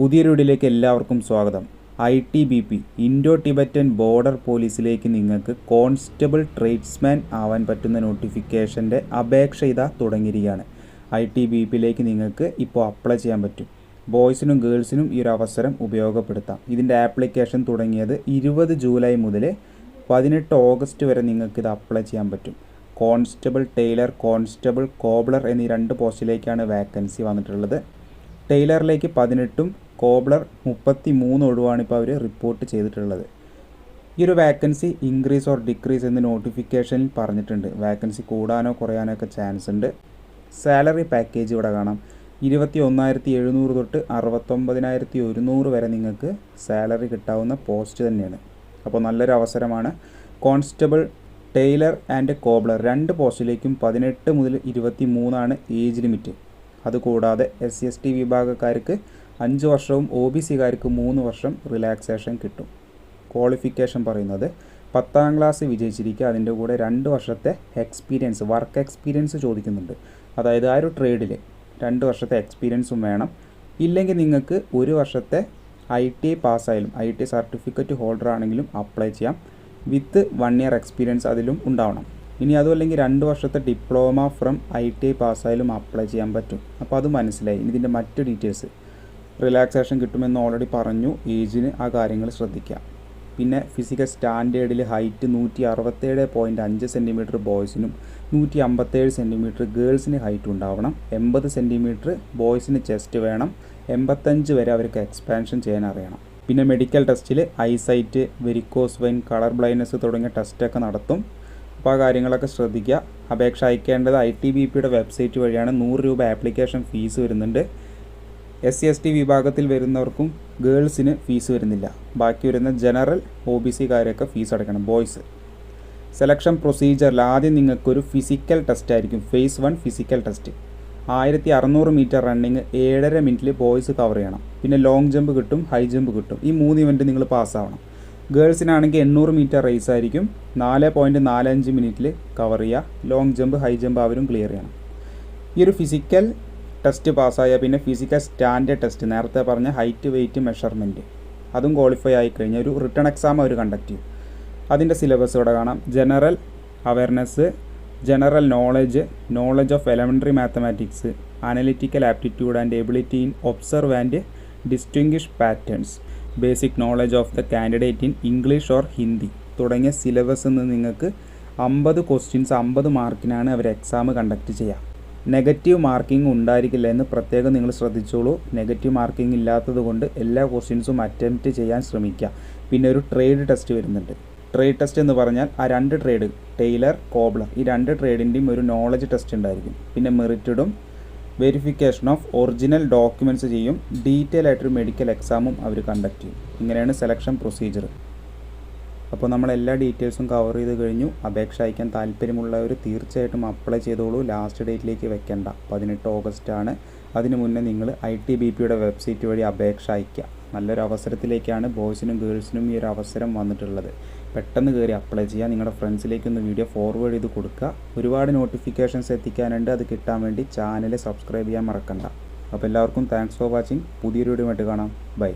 പുതിയൊരു വീഡിയോയിലേക്ക് എല്ലാവർക്കും സ്വാഗതം. I T B P Indo Tibetan border പോലീസിലേക്ക് നിങ്ങൾക്ക് കോൺസ്റ്റബിൾ ട്രേഡ്സ്മാൻ ആവാൻ പറ്റുന്ന നോട്ടിഫിക്കേഷന്റെ അപേക്ഷ ഇതാ തുടങ്ങിയിരിക്കുകയാണ്. ഐ ടി ബി പിയിലേക്ക് നിങ്ങൾക്ക് ഇപ്പോൾ അപ്ലൈ ചെയ്യാൻ പറ്റും. ബോയ്സിനും ഗേൾസിനും ഈ ഒരു അവസരം ഉപയോഗപ്പെടുത്താം. ഇതിന്റെ ആപ്ലിക്കേഷൻ തുടങ്ങിയത് ഇരുപത് ജൂലൈ മുതൽ പതിനെട്ട് ഓഗസ്റ്റ് വരെ നിങ്ങൾക്ക് ഇത് അപ്ലൈ ചെയ്യാൻ പറ്റും. കോൺസ്റ്റബിൾ ടൈലർ കോൺസ്റ്റബിൾ കോബ്ലർ എന്നീ രണ്ട് പോസ്റ്റിലേക്കാണ് വാക്കൻസി വന്നിട്ടുള്ളത്. ടൈലറിലേക്ക് പതിനെട്ടും കോബ്ലർ മുപ്പത്തി മൂന്ന് ഒഴിവാണ് ഇപ്പോൾ അവർ റിപ്പോർട്ട് ചെയ്തിട്ടുള്ളത്. ഈ ഒരു വാക്കൻസി ഇൻക്രീസ് ഓർ ഡിക്രീസ് എന്ന് നോട്ടിഫിക്കേഷനിൽ പറഞ്ഞിട്ടുണ്ട്. വാക്കൻസി കൂടാനോ കുറയാനോ ഒക്കെ ചാൻസ് ഉണ്ട്. സാലറി പാക്കേജ് ഇവിടെ കാണാം. ഇരുപത്തി ഒന്നായിരത്തി എഴുന്നൂറ് തൊട്ട് അറുപത്തൊമ്പതിനായിരത്തി ഒരുന്നൂറ് വരെ നിങ്ങൾക്ക് സാലറി കിട്ടാവുന്ന പോസ്റ്റ് തന്നെയാണ്. അപ്പോൾ നല്ലൊരു അവസരമാണ്. കോൺസ്റ്റബിൾ ടൈലർ ആൻഡ് കോബ്ലർ രണ്ട് പോസ്റ്റിലേക്കും പതിനെട്ട് മുതൽ ഇരുപത്തി മൂന്നാണ് ഏജ് ലിമിറ്റ് അതുകൂടാതെ എസ് സി എസ് ടി വിഭാഗക്കാർക്ക് അഞ്ച് വർഷവും ഒ ബി സിക്കാർക്ക് മൂന്ന് വർഷം റിലാക്സേഷൻ കിട്ടും. ക്വാളിഫിക്കേഷൻ പറയുന്നത് പത്താം ക്ലാസ് വിജയിച്ചിരിക്കുക അതിന്റെ കൂടെ രണ്ട് വർഷത്തെ എക്സ്പീരിയൻസ് വർക്ക് എക്സ്പീരിയൻസ് ചോദിക്കുന്നുണ്ട്. അതായത് ആ ഒരു ട്രേഡിൽ രണ്ട് വർഷത്തെ എക്സ്പീരിയൻസും വേണം. ഇല്ലെങ്കിൽ നിങ്ങൾക്ക് ഒരു വർഷത്തെ ഐ ടി പാസ്സായാലും ഐ ടി സർട്ടിഫിക്കറ്റ് ഹോൾഡർ ആണെങ്കിലും അപ്ലൈ ചെയ്യാം. വിത്ത് വൺ ഇയർ എക്സ്പീരിയൻസ് അതിലും ഉണ്ടാവണം. ഇനി അതുമല്ലെങ്കിൽ രണ്ട് വർഷത്തെ diploma from I T I പാസ്സായാലും apply ചെയ്യാൻ പറ്റും. അപ്പോൾ അത് മനസ്സിലായി. ഇനി ഇതിന്റെ മറ്റു ഡീറ്റെയിൽസ് റിലാക്സേഷൻ കിട്ടുമെന്ന് ഓൾറെഡി പറഞ്ഞു. ഏജിന് ആ കാര്യങ്ങൾ ശ്രദ്ധിക്കുക പിന്നെ ഫിസിക്കൽ സ്റ്റാൻഡേർഡിൽ ഹൈറ്റ് നൂറ്റി അറുപത്തേഴ് പോയിന്റ് അഞ്ച് സെന്റിമീറ്റർ ബോയ്സിനും നൂറ്റി അമ്പത്തേഴ് സെന്റിമീറ്റർ ഗേൾസിന് ഹൈറ്റ് ഉണ്ടാവണം. എൺപത് സെന്റിമീറ്റർ ബോയ്സിന് ചെസ്റ്റ് വേണം. എൺപത്തഞ്ച് വരെ അവർക്ക് എക്സ്പാൻഷൻ ചെയ്യാൻ അറിയണം. പിന്നെ മെഡിക്കൽ ടെസ്റ്റിൽ eyesight varicose vein colour blindness തുടങ്ങിയ ടെസ്റ്റൊക്കെ നടത്തും. അപ്പോൾ ആ കാര്യങ്ങളൊക്കെ ശ്രദ്ധിക്കുക. അപേക്ഷ അയക്കേണ്ടത് ഐ ടി ബി പിയുടെ വെബ്സൈറ്റ് വഴിയാണ്. നൂറ് രൂപ ആപ്ലിക്കേഷൻ ഫീസ് വരുന്നുണ്ട്. എസ് സി എസ് ടി വിഭാഗത്തിൽ വരുന്നവർക്കും ഗേൾസിന് ഫീസ് വരുന്നില്ല. ബാക്കി വരുന്ന ജനറൽ ഒ ബി സിക്കാരൊക്കെ ഫീസ് അടയ്ക്കണം. ബോയ്സ്. സെലക്ഷൻ പ്രൊസീജിയറിൽ ആദ്യം നിങ്ങൾക്കൊരു ഫിസിക്കൽ ടെസ്റ്റ് ആയിരിക്കും. Phase one physical test. ആയിരത്തി അറുന്നൂറ് മീറ്റർ റണ്ണിങ് ഏഴര മിനിറ്റിൽ ബോയ്സ് കവർ ചെയ്യണം. പിന്നെ ലോങ് ജമ്പ് കിട്ടും ഹൈ ജമ്പ് കിട്ടും. ഈ മൂന്ന് ഇവന്റ് നിങ്ങൾ പാസ്സാവണം. ഗേൾസിനാണെങ്കിൽ എണ്ണൂറ് മീറ്റർ റേസ് ആയിരിക്കും. നാല് പോയിന്റ് നാലഞ്ച് മിനിറ്റിൽ കവർ ചെയ്യുക ലോങ് ജമ്പ് ഹൈ ജമ്പ് അവരും ക്ലിയർ ചെയ്യണം. ഈ ഒരു ഫിസിക്കൽ ടെസ്റ്റ് പാസ്സായ പിന്നെ ഫിസിക്കൽ സ്റ്റാൻഡേർഡ് ടെസ്റ്റ് നേരത്തെ പറഞ്ഞ ഹൈറ്റ് വെയിറ്റ് മെഷർമെന്റ് അതും ക്വാളിഫൈ ആയി കഴിഞ്ഞാൽ ഒരു റിട്ടേൺ എക്സാം അവർ കണ്ടക്ട് ചെയ്യും. അതിന്റെ സിലബസ് ഇവിടെ കാണാം. General awareness general knowledge knowledge of elementary mathematics analytical aptitude and ability in observe and distinguish patterns basic knowledge of the candidate in English or Hindi തുടങ്ങിയ syllabus നിന്ന് നിങ്ങൾക്ക് അമ്പത് questions അമ്പത് മാർക്കിനാണ് അവർ എക്സാം കണ്ടക്ട് ചെയ്യുക നെഗറ്റീവ് മാർക്കിംഗ് ഉണ്ടായിരിക്കില്ല എന്ന് പ്രത്യേകം നിങ്ങൾ ശ്രദ്ധിച്ചോളൂ. നെഗറ്റീവ് മാർക്കിംഗ് ഇല്ലാത്തത് കൊണ്ട് എല്ലാ ക്വസ്റ്റ്യൻസും അറ്റംപ്റ്റ് ചെയ്യാൻ ശ്രമിക്കുക പിന്നെ ഒരു ട്രേഡ് ടെസ്റ്റ് വരുന്നുണ്ട്. ട്രേഡ് ടെസ്റ്റ് എന്ന് പറഞ്ഞാൽ ആ രണ്ട് ട്രേഡ് ടൈലർ കോബ്ലർ ഈ രണ്ട് ട്രേഡിന്റെയും ഒരു നോളജ് ടെസ്റ്റ് ഉണ്ടായിരിക്കും. പിന്നെ മെറിറ്റഡും വെരിഫിക്കേഷൻ ഓഫ് ഒറിജിനൽ ഡോക്യുമെന്റ്സ് ചെയ്യും. ഡീറ്റെയിൽ ആയിട്ടൊരു മെഡിക്കൽ എക്സാമും അവർ കണ്ടക്ട് ചെയ്യും. ഇങ്ങനെയാണ് സെലക്ഷൻ പ്രൊസീജിയർ അപ്പോൾ നമ്മൾ എല്ലാ ഡീറ്റെയിൽസും കവർ ചെയ്ത് കഴിഞ്ഞു. അപേക്ഷ അയക്കാൻ താല്പര്യമുള്ളവർ തീർച്ചയായിട്ടും അപ്ലൈ ചെയ്തോളൂ. ലാസ്റ്റ് ഡേറ്റിലേക്ക് വെക്കേണ്ട. പതിനെട്ട് ഓഗസ്റ്റ് ആണ്. അതിന് മുന്നേ നിങ്ങൾ ഐ ടി ബി പിയുടെ വെബ്സൈറ്റ് വഴി അപേക്ഷ അയക്കുക നല്ലൊരു അവസരത്തിലേക്കാണ് ബോയ്സിനും ഗേൾസിനും ഈ ഒരു അവസരം വന്നിട്ടുള്ളത്. പെട്ടെന്ന് കയറി അപ്ലൈ ചെയ്യുക നിങ്ങളുടെ ഫ്രണ്ട്സിലേക്ക് ഒന്ന് വീഡിയോ ഫോർവേഡ് ചെയ്ത് കൊടുക്കുക ഒരുപാട് നോട്ടിഫിക്കേഷൻസ് എത്തിക്കാനുണ്ട്. അത് കിട്ടാൻ വേണ്ടി ചാനൽ സബ്സ്ക്രൈബ് ചെയ്യാൻ മറക്കണ്ട. അപ്പോൾ എല്ലാവർക്കും താങ്ക്സ് ഫോർ വാച്ചിങ് പുതിയൊരു വീഡിയോ ആയിട്ട് കാണാം. ബൈ